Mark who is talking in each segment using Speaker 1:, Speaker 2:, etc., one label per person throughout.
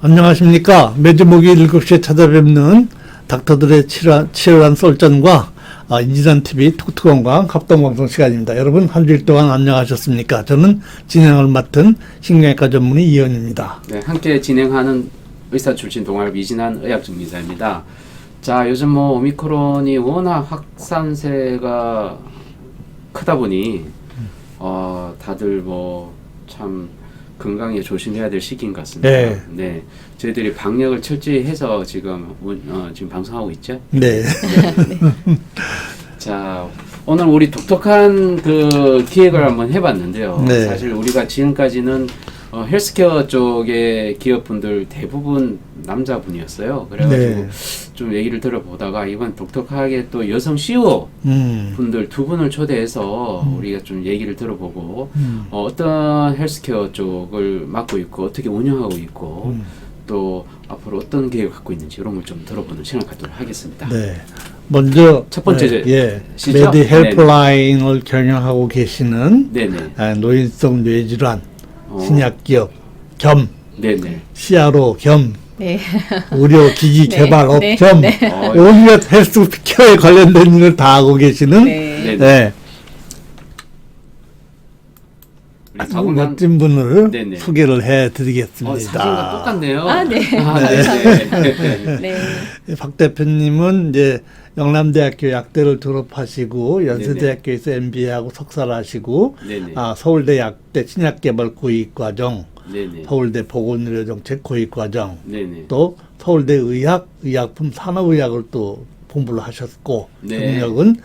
Speaker 1: 안녕하십니까. 매주 목요일 7시에 찾아뵙는 닥터들의 치열한, 치열한 썰전과 아, 인지단 TV 톡톡원과 합동방송 시간입니다. 여러분 한 주일 동안 안녕하셨습니까? 저는 진행을 맡은 신경외과 전문의 이현입니다.
Speaker 2: 네, 함께 진행하는 의사 출신 동아일 이진한 의학정리사입니다. 자, 요즘 뭐 오미크론이 워낙 확산세가 크다 보니 어, 다들 뭐 참 건강에 조심해야 될 시기인 것 같습니다.
Speaker 1: 네.
Speaker 2: 네, 저희들이 방역을 철저히 해서 지금 운- 어, 지금 방송하고 있죠.
Speaker 1: 네.
Speaker 2: 자, 오늘 우리 독특한 그 기획을 한번 해봤는데요.
Speaker 1: 네.
Speaker 2: 사실 우리가 지금까지는 어, 헬스케어 쪽의 기업분들 대부분 남자분이었어요. 그래가지고
Speaker 1: 네.
Speaker 2: 좀 얘기를 들어보다가 이번 독특하게 또 여성 CEO
Speaker 1: 음.
Speaker 2: 분들 두 분을 초대해서 우리가 좀 얘기를 들어보고
Speaker 1: 음.
Speaker 2: 어, 어떤 헬스케어 쪽을 맡고 있고 어떻게 운영하고 있고
Speaker 1: 음.
Speaker 2: 또 앞으로 어떤 계획을 갖고 있는지 이런 걸 좀 들어보는 시간을 갖도록 하겠습니다.
Speaker 1: 네. 먼저
Speaker 2: 첫 번째
Speaker 1: 네,
Speaker 2: 제-
Speaker 1: 예? 메디 헬프라인을 경영하고 계시는
Speaker 2: 네네.
Speaker 1: 아, 노인성 뇌질환
Speaker 2: 어,
Speaker 1: 신약 기업 겸
Speaker 2: 네네.
Speaker 1: CRO 겸
Speaker 3: 네.
Speaker 1: 의료 기기
Speaker 3: 네,
Speaker 1: 개발
Speaker 3: 네,
Speaker 1: 업점
Speaker 3: 네.
Speaker 2: 어,
Speaker 1: 온갖 헬스케어에 관련된 일을 다 하고 계시는 네.
Speaker 3: 네.
Speaker 2: 네. 우리
Speaker 1: 아주 멋진 분을
Speaker 2: 네 네.
Speaker 1: 소개를 해드리겠습니다.
Speaker 2: 어, 사진과 똑같네요.
Speaker 3: 아, 네.
Speaker 2: 아, 네 네.
Speaker 3: 네.
Speaker 1: 박 대표님은 이제 영남대학교 약대를 졸업하시고 연세대학교에서 MBA하고 석사를 하시고
Speaker 2: 네네.
Speaker 1: 아, 서울대 약대 신약개발 고위과정,
Speaker 2: 네네.
Speaker 1: 서울대 보건의료정책 고위과정,
Speaker 2: 네네.
Speaker 1: 또 서울대 의학, 의약품 산업의학을 또 공부를 하셨고
Speaker 2: 네.
Speaker 1: 경력은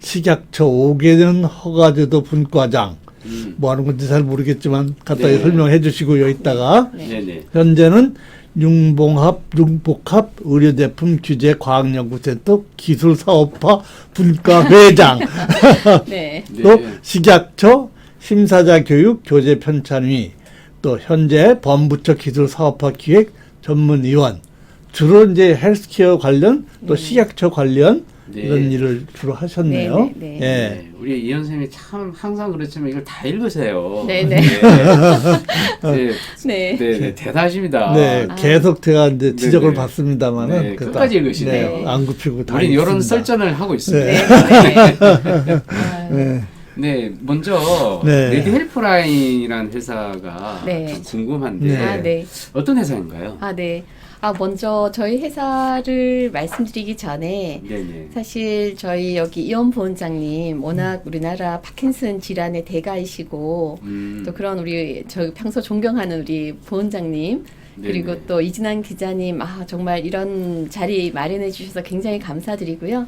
Speaker 1: 식약처 5개년 허가제도 분과장
Speaker 2: 음,
Speaker 1: 뭐 하는 건지 잘 모르겠지만 간단히
Speaker 2: 네.
Speaker 1: 설명해 주시고 여기다가
Speaker 2: 네네.
Speaker 1: 현재는 융봉합, 융복합 의료제품 규제 과학연구센터 기술사업화 분과회장
Speaker 3: 네.
Speaker 2: 네.
Speaker 1: 또 식약처 심사자 교육 교재 편찬위 또 현재 범부처 기술사업화 기획 전문위원 주로 이제 헬스케어 관련 또 식약처 관련
Speaker 2: 네.
Speaker 1: 이런 일을 주로 하셨네요.
Speaker 3: 네, 네, 네.
Speaker 1: 예.
Speaker 2: 네. 우리 이현 선생님이 참 항상 그렇지만 이걸 다 읽으세요.
Speaker 3: 네, 네.
Speaker 2: 네.
Speaker 3: 네.
Speaker 2: 네, 네, 대단하십니다.
Speaker 1: 네,
Speaker 3: 아.
Speaker 1: 계속 제가 이제 지적을
Speaker 2: 네, 네.
Speaker 1: 받습니다만은
Speaker 2: 네, 끝까지 읽으시네요.
Speaker 1: 네, 안 굽히고 다
Speaker 2: 우리 이런. 설전을 하고 있습니다.
Speaker 3: 네.
Speaker 2: 네.
Speaker 3: 네.
Speaker 1: 네.
Speaker 2: 먼저
Speaker 1: 네.
Speaker 2: 레디 헬프라인이라는 회사가
Speaker 3: 네.
Speaker 2: 좀 궁금한데
Speaker 1: 네.
Speaker 3: 아, 네.
Speaker 2: 어떤 회사인가요?
Speaker 3: 아, 네. 아, 먼저 저희 회사를 말씀드리기 전에
Speaker 2: 네네.
Speaker 3: 사실 저희 여기 이원 부원장님 워낙 우리나라 파킨슨 질환의 대가이시고
Speaker 2: 음,
Speaker 3: 또 그런 우리 저 평소 존경하는 우리 부원장님 그리고. 또 이진환 기자님 아 정말 이런 자리 마련해 주셔서 굉장히 감사드리고요.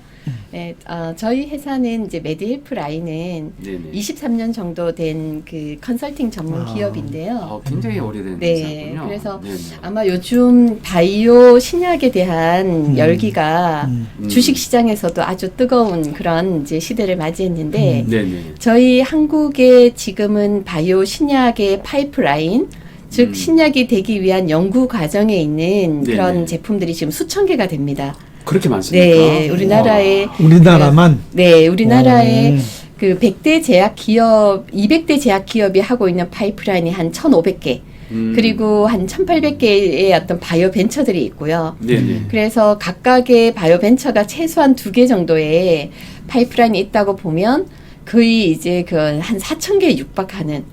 Speaker 3: 네, 어, 저희 회사는 이제 메디헬프 라인은
Speaker 2: 네네.
Speaker 3: 23년 정도 된 그 컨설팅 전문
Speaker 1: 아.
Speaker 3: 기업인데요.
Speaker 2: 어, 굉장히 오래된
Speaker 3: 네,
Speaker 2: 회사군요.
Speaker 3: 그래서
Speaker 2: 네네.
Speaker 3: 아마 요즘 바이오 신약에 대한
Speaker 1: 음.
Speaker 3: 열기가
Speaker 1: 음.
Speaker 2: 음.
Speaker 3: 주식 시장에서도 아주 뜨거운 그런 이제 시대를 맞이했는데
Speaker 1: 음.
Speaker 2: 네네.
Speaker 3: 저희 한국의 지금은 바이오 신약의 파이프라인 즉
Speaker 2: 음.
Speaker 3: 신약이 되기 위한 연구 과정에 있는
Speaker 2: 네네.
Speaker 3: 그런 제품들이 지금 수천 개가 됩니다.
Speaker 2: 그렇게 많습니까?
Speaker 3: 네, 우리나라의
Speaker 1: 우리나라만
Speaker 3: 네, 우리나라의
Speaker 1: 음.
Speaker 3: 그 100대 제약 기업, 200대 제약 기업이 하고 있는 파이프라인이 한 1,500개,
Speaker 2: 음.
Speaker 3: 그리고 한 1,800개의 어떤 바이오 벤처들이 있고요.
Speaker 2: 네네.
Speaker 3: 그래서 각각의 바이오 벤처가 최소한 두 개 정도의 파이프라인이 있다고 보면 거의 이제 그 한 4천 개에 육박하는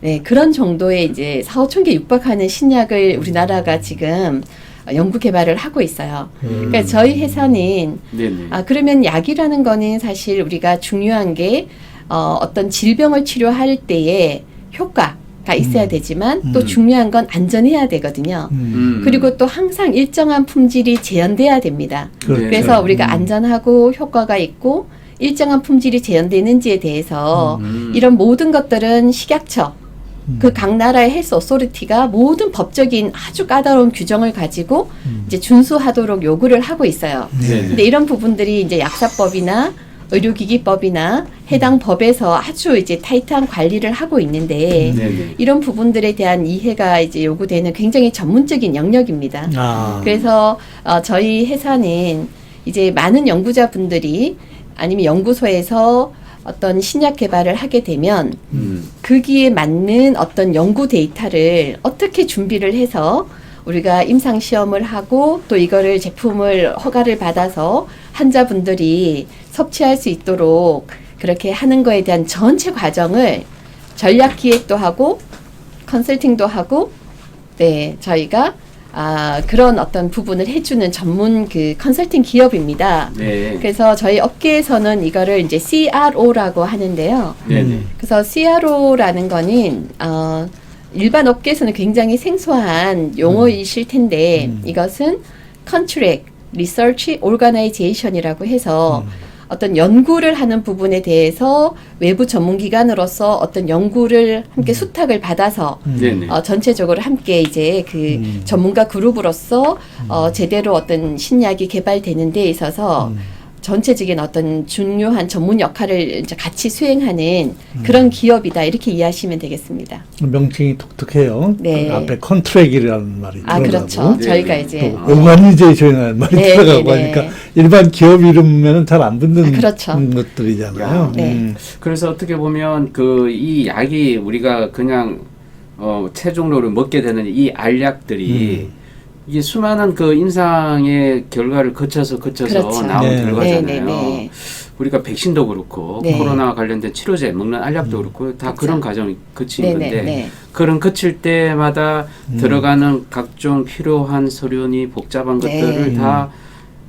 Speaker 3: 네, 그런 정도의 이제 4, 5천 개 육박하는 신약을 우리나라가 지금 연구 개발을 하고 있어요.
Speaker 1: 음.
Speaker 3: 그러니까 저희 회사는
Speaker 2: 네네.
Speaker 3: 아 그러면 약이라는 거는 사실 우리가 중요한 게 어, 어떤 질병을 치료할 때에 효과 가 있어야
Speaker 1: 음.
Speaker 3: 되지만
Speaker 1: 음.
Speaker 3: 또 중요한 건 안전해야 되거든요.
Speaker 1: 음.
Speaker 2: 음.
Speaker 3: 그리고 또 항상 일정한 품질이 재현돼야 됩니다.
Speaker 1: 그렇죠.
Speaker 3: 그래서 우리가
Speaker 1: 음.
Speaker 3: 안전하고 효과가 있고 일정한 품질이 재현되는지에 대해서
Speaker 2: 음.
Speaker 3: 이런 모든 것들은 식약처
Speaker 1: 음.
Speaker 3: 그 각 나라의 헬스 오소리티가 모든 법적인 아주 까다로운 규정을 가지고
Speaker 1: 음.
Speaker 3: 이제 준수하도록 요구를 하고 있어요.
Speaker 2: 네네.
Speaker 3: 근데 이런 부분들이 이제 약사법이나 의료기기법이나 해당 법에서 아주 이제 타이트한 관리를 하고 있는데
Speaker 2: 네네.
Speaker 3: 이런 부분들에 대한 이해가 이제 요구되는 굉장히 전문적인 영역입니다.
Speaker 1: 아.
Speaker 3: 그래서 어, 저희 회사는 이제 많은 연구자분들이 아니면 연구소에서 어떤 신약 개발을 하게 되면
Speaker 2: 음.
Speaker 3: 거기에 맞는 어떤 연구 데이터를 어떻게 준비를 해서 우리가 임상 시험을 하고 또 이거를 제품을 허가를 받아서 환자분들이 섭취할 수 있도록 그렇게 하는 거에 대한 전체 과정을 전략 기획도 하고 컨설팅도 하고 네 저희가 아 그런 어떤 부분을 해주는 전문 그 컨설팅 기업입니다.
Speaker 2: 네.
Speaker 3: 그래서 저희 업계에서는 이거를 이제 CRO라고 하는데요.
Speaker 2: 네 네.
Speaker 3: 그래서 CRO라는 거는 어, 일반 업계에서는 굉장히 생소한 용어이실 텐데
Speaker 1: 음.
Speaker 3: 이것은 Contract Research Organization이라고 해서
Speaker 1: 음.
Speaker 3: 어떤 연구를 하는 부분에 대해서 외부 전문기관으로서 어떤 연구를 함께 수탁을 받아서
Speaker 1: 음.
Speaker 2: 네네.
Speaker 3: 어, 전체적으로 함께 이제 그
Speaker 1: 음.
Speaker 3: 전문가 그룹으로서 어, 제대로 어떤 신약이 개발되는 데 있어서
Speaker 1: 음.
Speaker 3: 전체적인 어떤 중요한 전문 역할을 이제 같이 수행하는
Speaker 1: 음.
Speaker 3: 그런 기업이다 이렇게 이해하시면 되겠습니다.
Speaker 1: 명칭이 독특해요.
Speaker 3: 네.
Speaker 1: 그 앞에 컨트랙이라는 말이
Speaker 3: 아
Speaker 1: 들어가고
Speaker 3: 그렇죠.
Speaker 2: 네,
Speaker 3: 저희가
Speaker 2: 네.
Speaker 3: 이제
Speaker 1: 또 오가니제이션이라는 말이
Speaker 3: 네,
Speaker 1: 들어가고
Speaker 3: 네, 네.
Speaker 1: 하니까 일반 기업 이름면은 잘안 듣는
Speaker 3: 아, 그렇죠.
Speaker 1: 음, 것들이잖아요.
Speaker 2: 야.
Speaker 3: 네.
Speaker 1: 음.
Speaker 2: 그래서 어떻게 보면 그 이 약이 우리가 그냥 어 체중로를 먹게 되는 이 알약들이
Speaker 1: 음.
Speaker 2: 이게 수많은 그 임상의 결과를 거쳐서 거쳐서
Speaker 3: 그렇죠.
Speaker 2: 나온
Speaker 1: 네.
Speaker 2: 결과잖아요.
Speaker 3: 네, 네, 네.
Speaker 2: 우리가 백신도 그렇고
Speaker 3: 네.
Speaker 2: 코로나 관련된 치료제 먹는 알약도 그렇고 다
Speaker 3: 그렇죠.
Speaker 2: 그런 과정이 거치는
Speaker 3: 네,
Speaker 2: 건데
Speaker 3: 네, 네.
Speaker 2: 그런 거칠 때마다
Speaker 1: 음.
Speaker 2: 들어가는 각종 필요한 서류니 복잡한
Speaker 3: 네.
Speaker 2: 것들을 다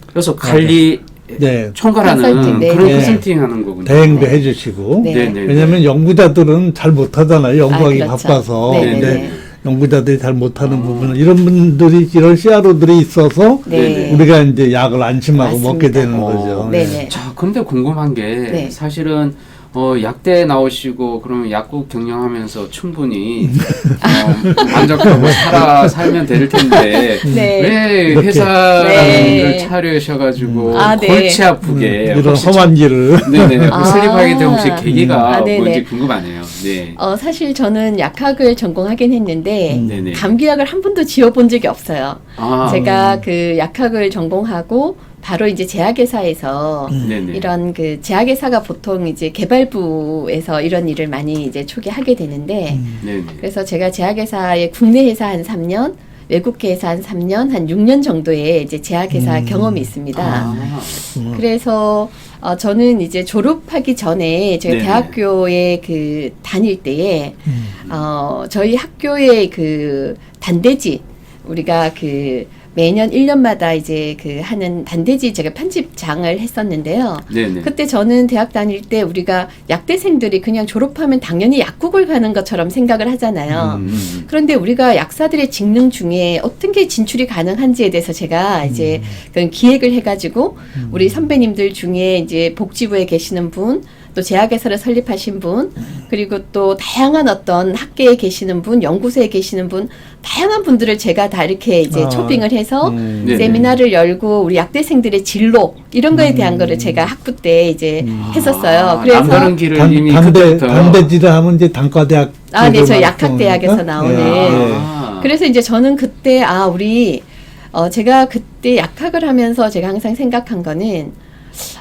Speaker 2: 그래서 관리
Speaker 1: 네.
Speaker 2: 총괄하는
Speaker 3: 컨설팅, 네,
Speaker 2: 그런
Speaker 1: 네.
Speaker 2: 컨설팅하는 거군요.
Speaker 1: 대행도
Speaker 3: 네.
Speaker 1: 해주시고
Speaker 3: 네.
Speaker 2: 네네.
Speaker 1: 왜냐하면 연구자들은 잘 못하잖아요. 연구하기
Speaker 3: 아, 그렇죠.
Speaker 1: 바빠서.
Speaker 3: 네, 네,
Speaker 1: 연구자들이 잘 못하는
Speaker 2: 아.
Speaker 1: 부분은 이런 분들이 이런 CRO들이 있어서
Speaker 3: 네.
Speaker 1: 우리가 이제 약을 안심하고
Speaker 3: 맞습니다.
Speaker 1: 먹게 되는
Speaker 2: 어.
Speaker 1: 거죠.
Speaker 3: 네, 네.
Speaker 2: 자, 근데 궁금한 게
Speaker 3: 네.
Speaker 2: 사실은 어, 약대 나오시고 그러면 약국 경영하면서 충분히 어, 만족하고 살아 살면 될 텐데
Speaker 3: 네.
Speaker 2: 왜
Speaker 1: 이렇게.
Speaker 2: 회사를
Speaker 3: 네.
Speaker 2: 차려셔가지고
Speaker 3: 아, 네.
Speaker 2: 골치
Speaker 1: 음,
Speaker 2: 아프게
Speaker 1: 이런
Speaker 2: 혹시
Speaker 1: 험한 길을
Speaker 2: 네네
Speaker 3: 아.
Speaker 2: 슬립하게 된 혹시 계기가
Speaker 3: 아, 네네.
Speaker 2: 뭔지 궁금하네요. 네.
Speaker 3: 어, 사실 저는 약학을 전공하긴 했는데
Speaker 1: 음.
Speaker 2: 네네.
Speaker 3: 감기약을 한 번도 지어본 적이 없어요.
Speaker 2: 아,
Speaker 3: 제가 그 약학을 전공하고 바로 이제 제약회사에서
Speaker 1: 음.
Speaker 2: 네네.
Speaker 3: 이런 그 제약회사가 보통 이제 개발부에서 이런 일을 많이 이제 초기 하게 되는데
Speaker 1: 음.
Speaker 2: 네네.
Speaker 3: 그래서 제가 제약회사의 국내 회사 한 3년, 외국계 회사 한 3년, 한 6년 정도의 이제 제약회사
Speaker 1: 음.
Speaker 3: 경험이 있습니다.
Speaker 2: 아,
Speaker 1: 음.
Speaker 3: 그래서 어, 저는 이제 졸업하기 전에 제가
Speaker 2: 네네.
Speaker 3: 대학교에 그 다닐 때에
Speaker 1: 음.
Speaker 3: 어, 저희 학교의 그 단대지 우리가 그 매년 1년마다 이제 그 하는 단대지 제가 편집장을 했었는데요.
Speaker 2: 네네.
Speaker 3: 그때 저는 대학 다닐 때 우리가 약대생들이 그냥 졸업하면 당연히 약국을 가는 것처럼 생각을 하잖아요.
Speaker 2: 음, 음.
Speaker 3: 그런데 우리가 약사들의 직능 중에 어떤 게 진출이 가능한지에 대해서 제가 이제 그런 기획을 해가지고 우리 선배님들 중에 이제 복지부에 계시는 분, 또 제약회사를 설립하신 분, 그리고 또 다양한 어떤 학계에 계시는 분, 연구소에 계시는 분, 다양한 분들을 제가 다 이렇게 이제
Speaker 1: 아,
Speaker 3: 초빙을 해서
Speaker 1: 음.
Speaker 2: 네네.
Speaker 3: 세미나를 열고 우리 약대생들의 진로 이런 거에 대한 거를 제가 학부 때 이제 했었어요.
Speaker 2: 아,
Speaker 3: 그래서
Speaker 2: 남다른 길을
Speaker 1: 단,
Speaker 2: 이미
Speaker 1: 단대
Speaker 2: 그때부터
Speaker 1: 단대지를 하면 이제 단과대학
Speaker 3: 아, 네, 저 약학대학에서 나오는.
Speaker 1: 네.
Speaker 2: 아.
Speaker 3: 그래서 이제 저는 그때 아 우리 어 제가 그때 약학을 하면서 제가 항상 생각한 거는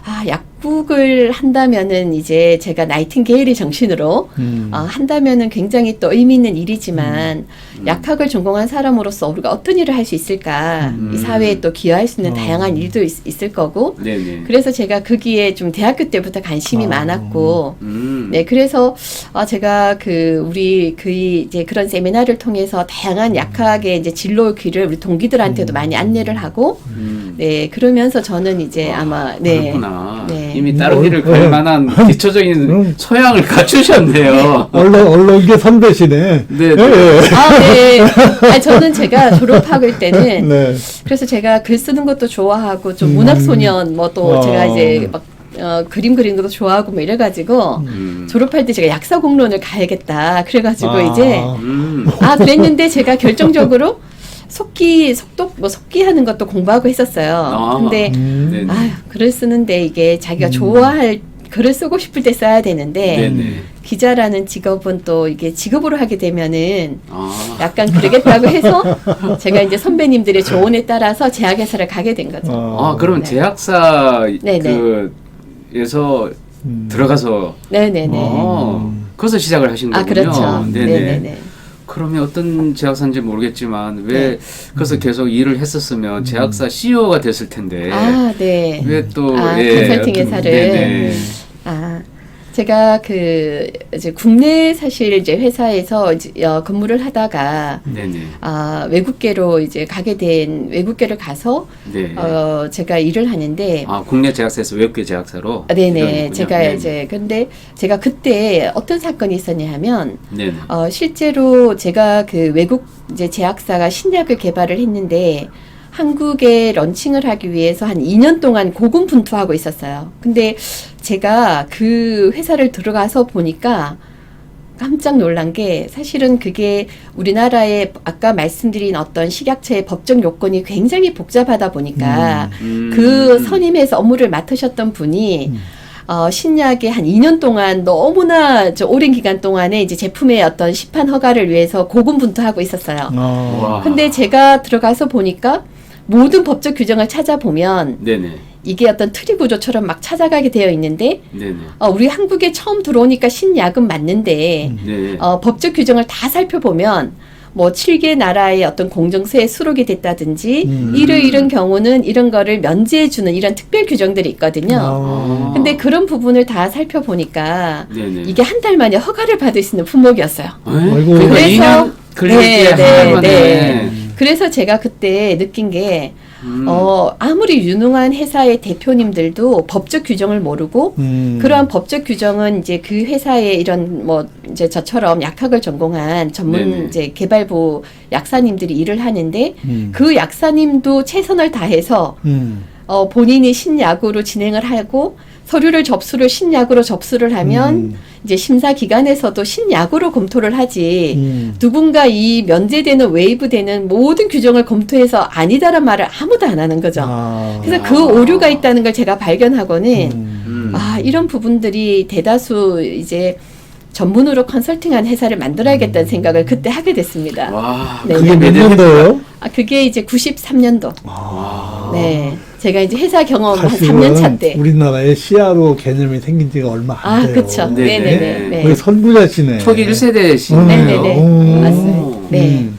Speaker 3: 아 약 국을 한다면은 이제 제가 나이팅게일의 정신으로
Speaker 1: 음.
Speaker 3: 어, 한다면은 굉장히 또 의미 있는 일이지만
Speaker 2: 음.
Speaker 3: 약학을 전공한 사람으로서 우리가 어떤 일을 할 수 있을까
Speaker 2: 음.
Speaker 3: 이 사회에 또 기여할 수 있는
Speaker 1: 어.
Speaker 3: 다양한 일도 있, 을 거고
Speaker 2: 네네.
Speaker 3: 그래서 제가 거기에 좀 대학교 때부터 관심이
Speaker 1: 아.
Speaker 3: 많았고
Speaker 2: 음.
Speaker 3: 네, 그래서 아 제가 그 우리 그 이제 그런 세미나를 통해서 다양한 약학의 이제 진로 길을 우리 동기들한테도 많이 안내를 하고
Speaker 2: 음.
Speaker 3: 네 그러면서 저는 이제 아마 네
Speaker 2: 그렇구나.
Speaker 3: 네.
Speaker 2: 이미 다른
Speaker 1: 어,
Speaker 2: 길을
Speaker 1: 어,
Speaker 2: 갈 만한 기초적인
Speaker 1: 음.
Speaker 2: 소양을 갖추셨네요.
Speaker 1: 언론 언론계 선배시네.
Speaker 2: 네,
Speaker 1: 예,
Speaker 2: 네.
Speaker 1: 예.
Speaker 3: 아, 네. 아, 저는 제가 졸업할 때는
Speaker 1: 네.
Speaker 3: 그래서 제가 글 쓰는 것도 좋아하고 좀
Speaker 1: 음.
Speaker 3: 문학 소년 뭐또
Speaker 1: 어.
Speaker 3: 제가 이제 막 어, 그림 그리는 것도 좋아하고 뭐 이래가지고
Speaker 2: 음.
Speaker 3: 졸업할 때 제가 약사 공론을 가야겠다. 그래가지고
Speaker 1: 아.
Speaker 3: 이제
Speaker 2: 음.
Speaker 3: 아 그랬는데 제가 결정적으로 속기 속독 뭐 속기 하는 것도 공부하고 했었어요.
Speaker 2: 아.
Speaker 3: 근데
Speaker 1: 음.
Speaker 2: 네네.
Speaker 3: 아유 글을 쓰는데 이게 자기가
Speaker 1: 음.
Speaker 3: 좋아할 글을 쓰고 싶을 때 써야 되는데
Speaker 2: 네네.
Speaker 3: 기자라는 직업은 또 이게 직업으로 하게 되면은
Speaker 2: 아.
Speaker 3: 약간 그러겠다고 해서 제가 이제 선배님들의 조언에 따라서 제약회사를 가게 된 거죠.
Speaker 1: 어.
Speaker 2: 아, 그럼
Speaker 3: 네.
Speaker 2: 제약사
Speaker 3: 네, 네.
Speaker 2: 그에서
Speaker 1: 음.
Speaker 2: 들어가서
Speaker 3: 네네네.
Speaker 2: 어, 거기서 시작을 하신
Speaker 3: 아
Speaker 2: 거군요.
Speaker 3: 그렇죠.
Speaker 2: 네네.
Speaker 3: 네네네.
Speaker 2: 그러면 어떤 제약사인지 모르겠지만 왜
Speaker 3: 네.
Speaker 2: 그래서 계속 일을 했었으면 제약사 CEO가 됐을 텐데
Speaker 3: 아, 네.
Speaker 2: 왜또
Speaker 3: 아,
Speaker 2: 예,
Speaker 3: 컨설팅 회사를.
Speaker 2: 네네.
Speaker 3: 아, 제가 그 이제 국내 사실 이제 회사에서 이제 어, 근무를 하다가
Speaker 2: 네네.
Speaker 3: 아, 외국계로 이제 가게 된 외국계를 가서
Speaker 2: 네.
Speaker 3: 어, 제가 일을 하는데
Speaker 2: 아 국내 제약사에서 외국계 제약사로.
Speaker 3: 아, 네네. 제가
Speaker 2: 네네.
Speaker 3: 이제 근데 제가 그때 어떤 사건이 있었냐 하면
Speaker 2: 네네.
Speaker 3: 어, 실제로 제가 그 외국 이제 제약사가 신약을 개발을 했는데 한국에 런칭을 하기 위해서 한 2년 동안 고군분투하고 있었어요. 근데 제가 그 회사를 들어가서 보니까 깜짝 놀란 게 사실은 그게 우리나라의 아까 말씀드린 어떤 식약처의 법적 요건이 굉장히 복잡하다 보니까
Speaker 2: 음.
Speaker 3: 그 선임해서 업무를 맡으셨던 분이
Speaker 1: 음.
Speaker 3: 어, 신약에 한 2년 동안 너무나 저 오랜 기간 동안에 이제 제품의 어떤 시판 허가를 위해서 고군분투하고 있었어요.
Speaker 1: 어.
Speaker 2: 와.
Speaker 3: 근데 제가 들어가서 보니까 모든 법적 규정을 찾아보면
Speaker 2: 네네.
Speaker 3: 이게 어떤 트리 구조처럼 막 찾아가게 되어 있는데
Speaker 2: 네네.
Speaker 3: 어, 우리 한국에 처음 들어오니까 신약은 맞는데.
Speaker 2: 네.
Speaker 3: 어, 법적 규정을 다 살펴보면 뭐 7개 나라의 어떤 공정서에 수록이 됐다든지
Speaker 1: 음.
Speaker 3: 이런 이런 경우는 이런 거를 면제해 주는 이런 특별 규정들이 있거든요.
Speaker 1: 어.
Speaker 3: 근데 그런 부분을 다 살펴보니까
Speaker 2: 네네.
Speaker 3: 이게 한 달 만에 허가를 받을 수 있는 품목이었어요.
Speaker 2: 에?
Speaker 1: 아이고.
Speaker 2: 그러니까
Speaker 3: 그래서-
Speaker 2: 2년 걸릴
Speaker 3: 네,
Speaker 2: 때
Speaker 3: 네, 네. 그래서 제가 그때 느낀 게,
Speaker 2: 음.
Speaker 3: 어, 아무리 유능한 회사의 대표님들도 법적 규정을 모르고,
Speaker 1: 음.
Speaker 3: 그러한 법적 규정은 이제 그 회사의 이런 뭐 이제 저처럼 약학을 전공한 전문
Speaker 2: 네네.
Speaker 3: 이제 개발부 약사님들이 일을 하는데
Speaker 1: 음.
Speaker 3: 그 약사님도 최선을 다해서
Speaker 1: 음.
Speaker 3: 어, 본인이 신약으로 진행을 하고 서류를 접수를 신약으로 접수를 하면
Speaker 1: 음.
Speaker 3: 이제 심사 기관에서도 신약으로 검토를 하지
Speaker 1: 음.
Speaker 3: 누군가 이 면제되는 웨이브되는 모든 규정을 검토해서 아니다란 말을 아무도 안 하는 거죠.
Speaker 1: 아.
Speaker 3: 그래서
Speaker 2: 아.
Speaker 3: 그 오류가 있다는 걸 제가 발견하고는
Speaker 1: 음.
Speaker 2: 음.
Speaker 3: 아 이런 부분들이 대다수 이제 전문으로 컨설팅한 회사를 만들어야겠다는 생각을 그때 하게 됐습니다.
Speaker 2: 와.
Speaker 3: 네.
Speaker 1: 그게 몇 년도예요?
Speaker 3: 아 그게 이제 93년도.
Speaker 1: 아.
Speaker 3: 네, 제가 이제 회사 경험 한
Speaker 1: 사실은
Speaker 3: 3년 차 때.
Speaker 1: 우리나라에 CRO 개념이 생긴 지가 얼마 안
Speaker 3: 아
Speaker 1: 돼요.
Speaker 3: 그렇죠.
Speaker 2: 네 네.
Speaker 3: 네네네. 네.
Speaker 1: 거의 선구자시네.
Speaker 2: 초기 1세대시네요.
Speaker 3: 네 네 네.
Speaker 1: 오.
Speaker 3: 맞습니다. 네.
Speaker 1: 음.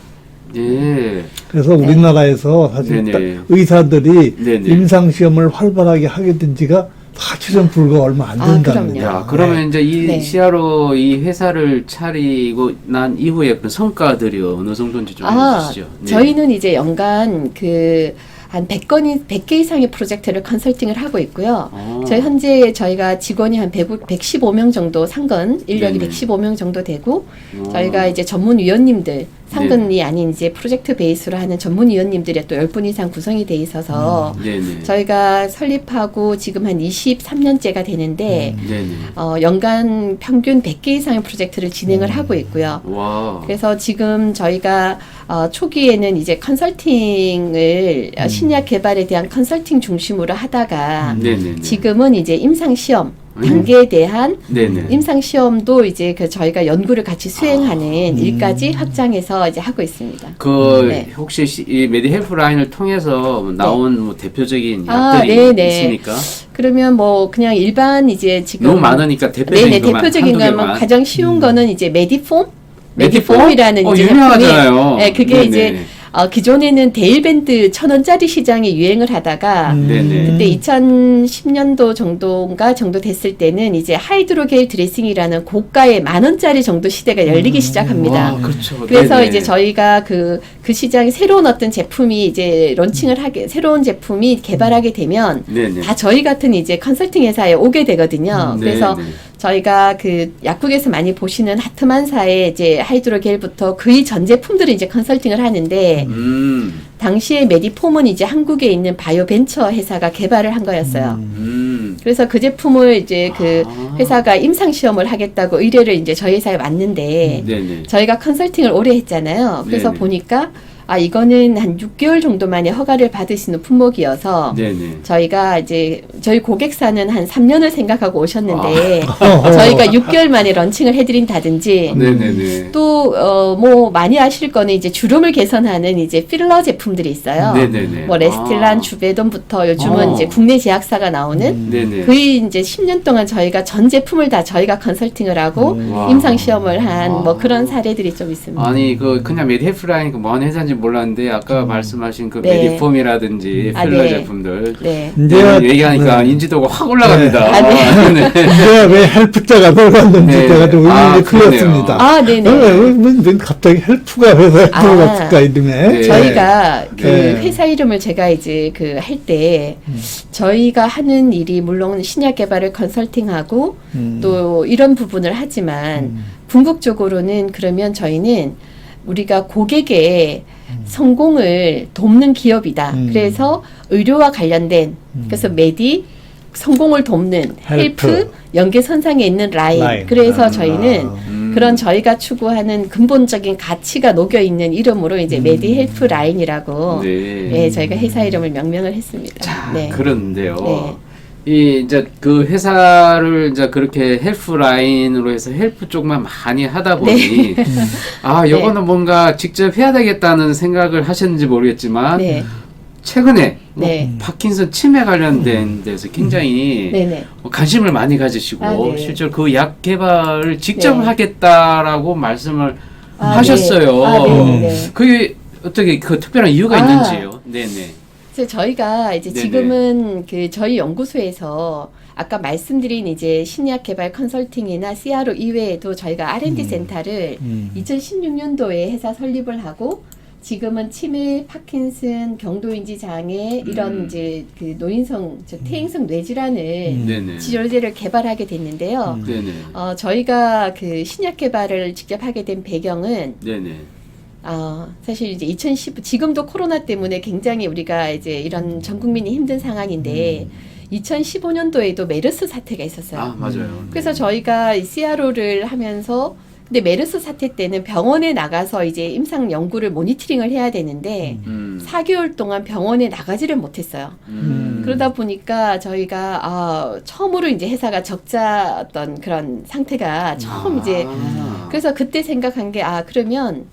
Speaker 2: 네.
Speaker 1: 그래서 우리나라에서 사실
Speaker 2: 네 네.
Speaker 1: 딱 의사들이
Speaker 2: 네 네.
Speaker 1: 임상 시험을 활발하게 하게 된 지가 사실은 불과 얼마 안
Speaker 3: 아,
Speaker 1: 된다는
Speaker 3: 그럼요.
Speaker 2: 야, 그러면 이제 이
Speaker 3: 네.
Speaker 2: 시아로 이 회사를 차리고 난 이후에 그 성과들이 어느 정도인지 좀
Speaker 3: 아,
Speaker 2: 해주시죠. 네.
Speaker 3: 저희는 이제 연간 그 한 100건이 100개 이상의 프로젝트를 컨설팅을 하고 있고요.
Speaker 2: 어.
Speaker 3: 저희 현재 저희가 직원이 한 100, 115명 정도 상근 인력이
Speaker 2: 네네.
Speaker 3: 115명 정도 되고
Speaker 2: 어.
Speaker 3: 저희가 이제 전문 위원님들 상근이 아닌 이제 프로젝트 베이스로 하는 전문위원님들이 또 10분 이상 구성이 돼 있어서
Speaker 2: 네네.
Speaker 3: 저희가 설립하고 지금 한 23년째가 되는데
Speaker 2: 네네.
Speaker 3: 어, 연간 평균 100개 이상의 프로젝트를 진행을 하고 있고요.
Speaker 2: 와.
Speaker 3: 그래서 지금 저희가 어, 초기에는 이제 컨설팅을 어, 신약 개발에 대한 컨설팅 중심으로 하다가
Speaker 2: 네네네.
Speaker 3: 지금은 이제 임상 시험
Speaker 2: 음.
Speaker 3: 단계에 대한
Speaker 2: 네네.
Speaker 3: 임상 시험도 이제 그 저희가 연구를 같이 수행하는
Speaker 1: 음.
Speaker 3: 일까지 확장해서 이제 하고 있습니다.
Speaker 2: 그
Speaker 3: 네.
Speaker 2: 혹시 시- 이 메디 헬프라인을 통해서 나온 뭐 대표적인
Speaker 3: 아,
Speaker 2: 약들이
Speaker 3: 네네.
Speaker 2: 있습니까?
Speaker 3: 그러면 뭐 그냥 일반 이제 지금
Speaker 2: 너무 많으니까 대표적인
Speaker 3: 네네
Speaker 2: 것만
Speaker 3: 대표적인
Speaker 2: 한두
Speaker 3: 거면
Speaker 2: 개만.
Speaker 3: 가장 쉬운 거는 이제 메디폼
Speaker 2: 메디폼?
Speaker 3: 메디폼이라는
Speaker 2: 어,
Speaker 3: 이제
Speaker 2: 유명하잖아요.
Speaker 3: 네, 그게
Speaker 2: 네네.
Speaker 3: 어, 기존에는 데일밴드 천 원짜리 시장이 유행을 하다가
Speaker 1: 음.
Speaker 2: 네네.
Speaker 3: 그때 2010년도 정도인가 정도 됐을 때는 이제 하이드로겔 드레싱이라는 고가의 만 원짜리 정도 시대가 열리기 시작합니다.
Speaker 2: 와, 그렇죠.
Speaker 3: 그래서
Speaker 2: 네네.
Speaker 3: 이제 저희가 그, 그 시장에 새로운 어떤 제품이 이제 런칭을 하게, 새로운 제품이 개발하게 되면
Speaker 2: 네네.
Speaker 3: 다 저희 같은 이제 컨설팅 회사에 오게 되거든요.
Speaker 2: 음,
Speaker 3: 그래서
Speaker 2: 네네.
Speaker 3: 저희가 그 약국에서 많이 보시는 하트만사의 이제 하이드로겔부터 그전 제품들을 이제 컨설팅을 하는데
Speaker 2: 음.
Speaker 3: 당시에 메디폼은 이제 한국에 있는 바이오 벤처 회사가 개발을 한 거였어요.
Speaker 2: 음.
Speaker 3: 그래서 그 제품을 이제 그
Speaker 2: 아.
Speaker 3: 회사가 임상 시험을 하겠다고 의뢰를 이제 저희 회사에 왔는데
Speaker 2: 네네.
Speaker 3: 저희가 컨설팅을 오래 했잖아요. 그래서
Speaker 2: 네네.
Speaker 3: 보니까 아 이거는 한 6개월 정도 만에 허가를 받으시는 품목이어서
Speaker 2: 네네.
Speaker 3: 저희가 이제 저희 고객사는 한 3년을 생각하고 오셨는데
Speaker 1: 어허.
Speaker 3: 저희가 6개월 만에 런칭을 해드린다든지
Speaker 2: 네네네.
Speaker 3: 또어뭐 많이 아실 거는 이제 주름을 개선하는 이제 필러 제품들이 있어요.
Speaker 2: 네네네.
Speaker 3: 뭐 레스틸란,
Speaker 2: 아.
Speaker 3: 주베돈부터 요즘은
Speaker 2: 어.
Speaker 3: 이제 국내 제약사가 나오는
Speaker 1: 음.
Speaker 2: 네네.
Speaker 3: 거의 이제 10년 동안 저희가 전 제품을 다 저희가 컨설팅을 하고
Speaker 1: 음.
Speaker 2: 와.
Speaker 3: 임상 시험을 한뭐
Speaker 2: 아.
Speaker 3: 그런 사례들이 좀 있습니다.
Speaker 2: 아니 그 그냥 메디프라인 그뭔 회사인지 몰랐는데 아까 말씀하신 그
Speaker 3: 네.
Speaker 2: 메디폼이라든지
Speaker 3: 아,
Speaker 2: 필러
Speaker 3: 네.
Speaker 2: 제품들
Speaker 3: 네.
Speaker 1: 이제
Speaker 2: 얘기하니까
Speaker 1: 네.
Speaker 2: 인지도가 확 올라갑니다.
Speaker 3: 아, 네.
Speaker 2: 네.
Speaker 1: 이제 왜 헬프자가 들어갔는지
Speaker 2: 네.
Speaker 1: 제가 좀
Speaker 2: 아,
Speaker 1: 의문이
Speaker 2: 그러네요.
Speaker 1: 클렸습니다.
Speaker 3: 아, 네네.
Speaker 1: 어, 왜, 왜, 왜 갑자기 헬프가 회사에
Speaker 3: 아.
Speaker 1: 들어갔을까 이름에?
Speaker 2: 네.
Speaker 3: 저희가 그
Speaker 1: 네.
Speaker 3: 회사 이름을 제가 이제 그 할때
Speaker 1: 음.
Speaker 3: 저희가 하는 일이 물론 신약 개발을 컨설팅하고
Speaker 1: 음.
Speaker 3: 또 이런 부분을 하지만
Speaker 1: 음.
Speaker 3: 궁극적으로는 그러면 저희는 우리가 고객의
Speaker 1: 음.
Speaker 3: 성공을 돕는 기업이다.
Speaker 1: 음.
Speaker 3: 그래서 의료와 관련된
Speaker 1: 음.
Speaker 3: 그래서 메디 성공을 돕는
Speaker 1: 헬프.
Speaker 3: 헬프, 연계선상에 있는 라인.
Speaker 1: 라인.
Speaker 3: 그래서
Speaker 1: 아.
Speaker 3: 저희는
Speaker 2: 음.
Speaker 3: 그런 저희가 추구하는 근본적인 가치가 녹여 있는 이름으로 이제
Speaker 1: 음.
Speaker 3: 메디 헬프 라인이라고
Speaker 2: 네.
Speaker 3: 예, 저희가 회사 이름을 명명을 했습니다.
Speaker 2: 자,
Speaker 3: 네.
Speaker 2: 그런데요.
Speaker 3: 네.
Speaker 2: 이 이제 그 회사를 이제 그렇게 헬프 라인으로 해서 헬프 쪽만 많이 하다 보니
Speaker 3: 네.
Speaker 2: 아, 요거는 뭔가 직접 해야 되겠다는 생각을 하셨는지 모르겠지만
Speaker 3: 네.
Speaker 2: 최근에 뭐
Speaker 3: 네.
Speaker 2: 파킨슨 치매 관련된 데서 굉장히
Speaker 3: 네, 네.
Speaker 2: 뭐 관심을 많이 가지시고
Speaker 3: 아, 네.
Speaker 2: 실제로 그 약 개발을 직접
Speaker 3: 네.
Speaker 2: 하겠다라고 말씀을
Speaker 3: 아,
Speaker 2: 하셨어요.
Speaker 3: 네. 아, 네,
Speaker 1: 음.
Speaker 3: 네.
Speaker 2: 그게 어떻게 그 특별한 이유가
Speaker 3: 아.
Speaker 2: 있는지요? 네네.
Speaker 3: 그래서 저희가 이제
Speaker 2: 네네.
Speaker 3: 지금은 그 저희 연구소에서 아까 말씀드린 이제 신약 개발 컨설팅이나 CRO 이외에도 저희가 R&D
Speaker 1: 음.
Speaker 3: 센터를
Speaker 1: 음.
Speaker 3: 2016년도에 회사 설립을 하고 지금은 치매, 파킨슨, 경도인지 장애 이런
Speaker 2: 음.
Speaker 3: 이제 그 노인성, 즉 퇴행성 뇌질환을
Speaker 1: 음.
Speaker 3: 치료제를 개발하게 됐는데요.
Speaker 1: 음.
Speaker 3: 어, 저희가 그 신약 개발을 직접 하게 된 배경은
Speaker 2: 네네.
Speaker 3: 어, 사실 이제 2010 지금도 코로나 때문에 굉장히 우리가 이제 이런 전 국민이 힘든 상황인데 2015년도에도 메르스 사태가 있었어요.
Speaker 2: 아 맞아요.
Speaker 3: 그래서 저희가 이 CRO를 하면서 근데 메르스 사태 때는 병원에 나가서 이제 임상 연구를 모니터링을 해야 되는데
Speaker 2: 음.
Speaker 3: 4개월 동안 병원에 나가지를 못했어요.
Speaker 2: 음.
Speaker 3: 그러다 보니까 저희가 아, 처음으로 이제 회사가 적자 어떤 그런 상태가 처음 이제
Speaker 2: 아.
Speaker 3: 그래서 그때 생각한 게 아 그러면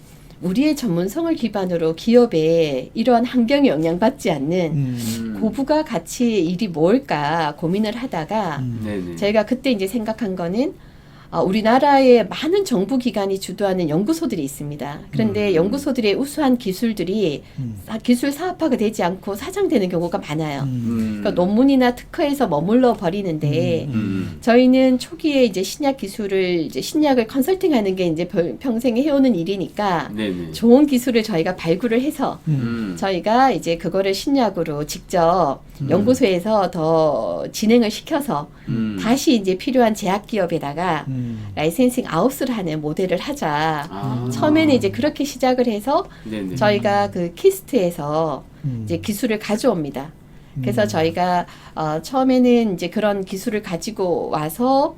Speaker 3: 우리의 전문성을 기반으로 기업에 이러한 환경에 영향받지 않는
Speaker 1: 음.
Speaker 3: 고부가 가치의 일이 뭘까 고민을 하다가
Speaker 1: 음.
Speaker 2: 네네.
Speaker 3: 저희가 그때 이제 생각한 거는 어, 우리나라에 많은 정부 기관이 주도하는 연구소들이 있습니다. 그런데
Speaker 2: 음.
Speaker 3: 연구소들의 우수한 기술들이
Speaker 1: 음.
Speaker 3: 사- 기술 사업화가 되지 않고 사장되는 경우가 많아요.
Speaker 1: 음.
Speaker 2: 음.
Speaker 3: 그러니까 논문이나 특허에서 머물러 버리는데
Speaker 2: 음.
Speaker 3: 저희는 초기에 이제 신약 기술을 이제 신약을 컨설팅하는 게 이제 벌- 평생에 해오는 일이니까
Speaker 2: 네네.
Speaker 3: 좋은 기술을 저희가 발굴을 해서
Speaker 1: 음.
Speaker 2: 음.
Speaker 3: 저희가 이제 그거를 신약으로 직접
Speaker 1: 음.
Speaker 3: 연구소에서 더 진행을 시켜서
Speaker 2: 음.
Speaker 3: 다시 이제 필요한 제약 기업에다가
Speaker 1: 음.
Speaker 3: 라이센싱 아웃을 하는 모델을 하자.
Speaker 2: 아.
Speaker 3: 처음에는 이제 그렇게 시작을 해서
Speaker 2: 네네.
Speaker 3: 저희가 그 키스트에서
Speaker 1: 음.
Speaker 3: 이제 기술을 가져옵니다. 그래서
Speaker 1: 음.
Speaker 3: 저희가 어, 처음에는 이제 그런 기술을 가지고 와서